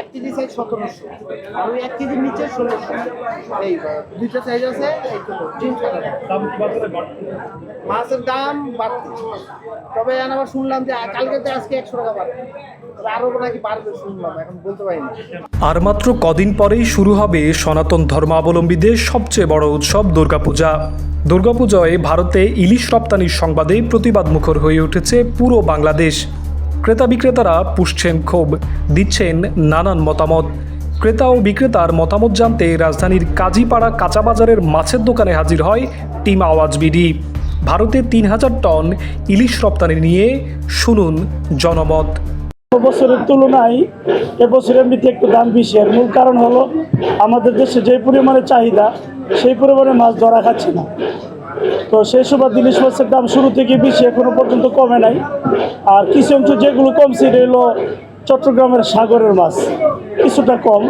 এক KG size সতেরোশো। আর ওই এক কেজির নিচে ষোলোশো। এই দুইটা সাইজ আছে? মাছের দাম বাড়ছে তবে আবার শুনলাম যে কালকে তো আজকে একশো টাকা বাড়বে। আর মাত্র কদিন পরেই শুরু হবে সনাতন ধর্মাবলম্বীদের সবচেয়ে বড় উৎসব দুর্গাপূজা। দুর্গাপূজায় ভারতে ইলিশ রপ্তানির সংবাদে প্রতিবাদ মুখর হয়ে উঠেছে পুরো বাংলাদেশ। ক্রেতা বিক্রেতারা পুষছেন ক্ষোভ, দিচ্ছেন নানান মতামত। ক্রেতা ও বিক্রেতার মতামত জানতে রাজধানীর কাজীপাড়া কাঁচা বাজারের মাছের দোকানে হাজির হয় টিম আওয়াজ বিডি। ভারতে তিন হাজার টন ইলিশ রপ্তানি নিয়ে শুনুন জনমত। বছরের তুলনায় এবছর এমনিতে একটু দাম বেশি। এর মূল কারণ হলো, আমাদের দেশে যে পরিমাণে চাহিদা, সেই পরিমাণে মাছ ধরা খাচ্ছে না। তো সেই সুবাদ জিনিসপত্রের দাম শুরু থেকে বেশি, এখনও পর্যন্ত কমে নাই। আর কিছু অংশ যেগুলো কমছে এটা হলো চট্টগ্রামের সাগরের মাছ, কিছুটা কম।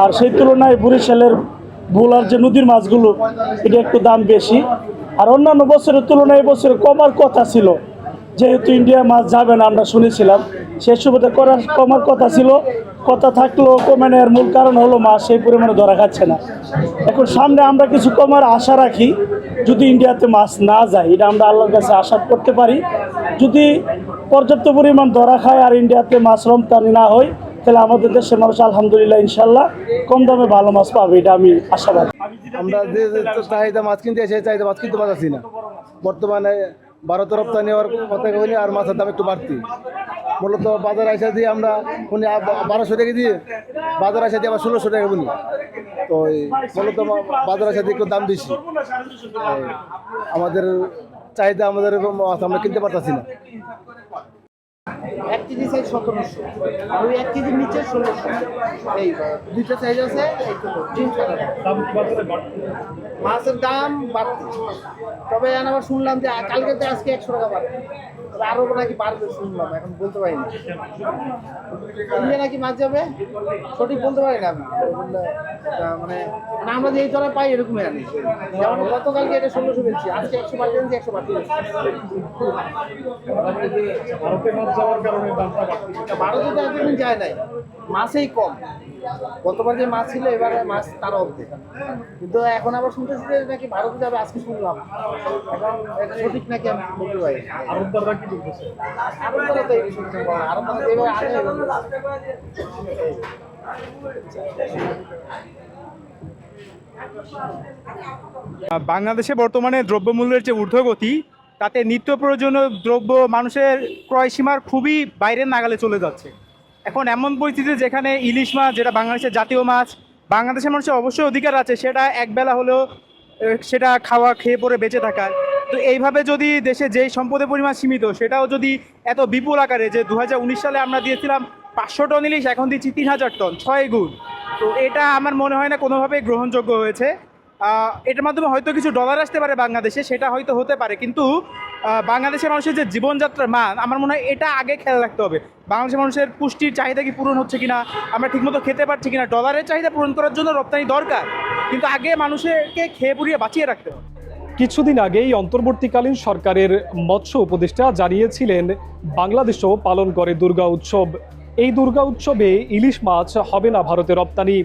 আর সেই তুলনায় বরিশালের ভোলার যে নদীর মাছগুলো, এটা একটু দাম বেশি। আর অন্যান্য বছরের তুলনায় এবছরে কমার কথা ছিল। যেহেতু ইন্ডিয়া মাছ যাবে না, আমরা শুনেছিলাম। সেই সুবাদে করার, কমার কথা ছিল। কথা থাকলেও কমে নেওয়ার মূল কারণ হলো মাছ, সেই পরিমাণে ধরা খাচ্ছে না। এখন সামনে আমরা কিছু কমার আশা রাখি। যদি ইন্ডিয়াতে মাছ না যায়, এটা আমরা আল্লাহর কাছে আশা করতে পারি। যদি পর্যাপ্ত পরিমাণ ধরা খায় আর ইন্ডিয়াতে মাছ রমতানি না হয়, তাহলে আমাদের দেশের মানুষ আলহামদুলিল্লাহ ইনশাল্লাহ কম দামে ভালো মাছ পাবে, এটা আমি আশাবাদী। আমরা যে চাহিদা মাছ কিনতে চাহিদা মাছ কিনতে পারছি না। বর্তমানে ভারত রপ্তানি হওয়ার কথা বলি আর মাছের দাম একটু বাড়তি। মূলত বাজার আসা দিয়ে আমরা উনি বারোশো টাকা দিয়ে বাজার আসা দিয়ে আবার ষোলোশো টাকা বলি। তো মূলত বাজার আসা দিয়ে একটু দাম বেশি। আমাদের চাহিদা আমাদের মাছ আমরা কিনতে পারতাছি না। এক কেজি সাইজ সতেরোশো। আর ওই এক কেজির নিচে ষোলোশো। এই দুইটা সাইজ আছে? মাছের দাম বাড়তি তবে আমার আবার শুনলাম যে কালকে তো আজকে একশো টাকা বাড়বে আরও নাকি বাড়বে শুনলাম, এখন বলতে পারি না। ইন্ডিয়া নাকি মাছ যাবে সঠিক বলতে পারি না আমি। মানে মানে আমরা যে এই ধরনের পাই এরকমই আনি যেমন গতকালকে এটা ষোলোশো পেয়েছি, আজকে একশো বাড়তে পেয়েছি, একশো পেয়েছি। ভারতে মাছ ভারতে তো এতদিন যায় নাই মাছেই কম। গতবার যে মাছ ছিল এবারে মাছ তার অর্ধেক। কিন্তু এখন আবার শুনতেছি যে নাকি ভারতে যাবে আজকে শুনলাম। এখন এটা সঠিক নাকি আমি বলতে পারি কি বলতেছে? তো এই বাংলাদেশে বর্তমানে দ্রব্যমূল্যের যে ঊর্ধ্বগতি তাতে নিত্য প্রয়োজনীয় দ্রব্য মানুষের ক্রয় সীমার খুবই বাইরের নাগালে চলে যাচ্ছে। এখন এমন পরিস্থিতি যেখানে ইলিশ মাছ, যেটা বাংলাদেশের জাতীয় মাছ, বাংলাদেশের মানুষের অবশ্যই অধিকার আছে, সেটা একবেলা হলেও সেটা খাওয়া, খেয়ে পরে বেঁচে থাকার। তো এইভাবে যদি দেশে যেই সম্পদের পরিমাণ সীমিত, সেটাও যদি এত বিপুল আকারে, যে দু হাজার উনিশ সালে আমরা দিয়েছিলাম পাঁচশো টন ইলিশ, এখন দিচ্ছি তিন হাজার টন, ছয় গুণ। তো এটা আমার মনে হয় না কোনোভাবেই গ্রহণযোগ্য হয়েছে। এটার মাধ্যমে হয়তো কিছু ডলার আসতে পারে বাংলাদেশে, সেটা হয়তো হতে পারে, কিন্তু বাংলাদেশের মানুষের যে জীবনযাত্রার মান, আমার মনে হয় এটা আগে খেয়াল রাখতে হবে। বাংলাদেশের মানুষের পুষ্টির চাহিদা কি পূরণ হচ্ছে কিনা, আমরা ঠিকমতো খেতে পারছি কিনা ডলারের চাহিদা পূরণ করার জন্য রপ্তানি দরকার। কিন্তু আগে মানুষকে খেয়ে পুড়িয়ে বাঁচিয়ে রাখতে হবে। কিছুদিন আগেই অন্তর্বর্তীকালীন সরকারের মৎস্য উপদেষ্টা জানিয়েছিলেন বাংলাদেশও পালন করে দুর্গা উৎসব। এই দুর্গা উৎসবে ইলিশ মাছ হবে না ভারতে রপ্তানি।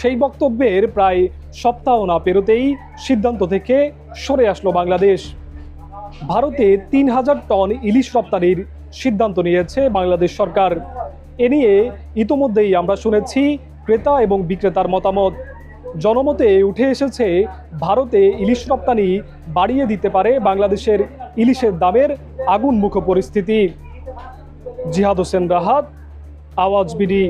সেই বক্তব্যের প্রায় সপ্তাহ না পেরোতেই সিদ্ধান্ত থেকে সরে আসলো বাংলাদেশ। ভারতে তিন হাজার টন ইলিশ রপ্তানির সিদ্ধান্ত নিয়েছে বাংলাদেশ সরকার। এ নিয়ে ইতোমধ্যেই আমরা শুনেছি ক্রেতা এবং বিক্রেতার মতামত। জনমতে উঠে এসেছে, ভারতে ইলিশ রপ্তানি বাড়িয়ে দিতে পারে বাংলাদেশের ইলিশের দামের আগুন মুখ পরিস্থিতি। জিহাদ হোসেন রাহাত, আওয়াজ বিডি।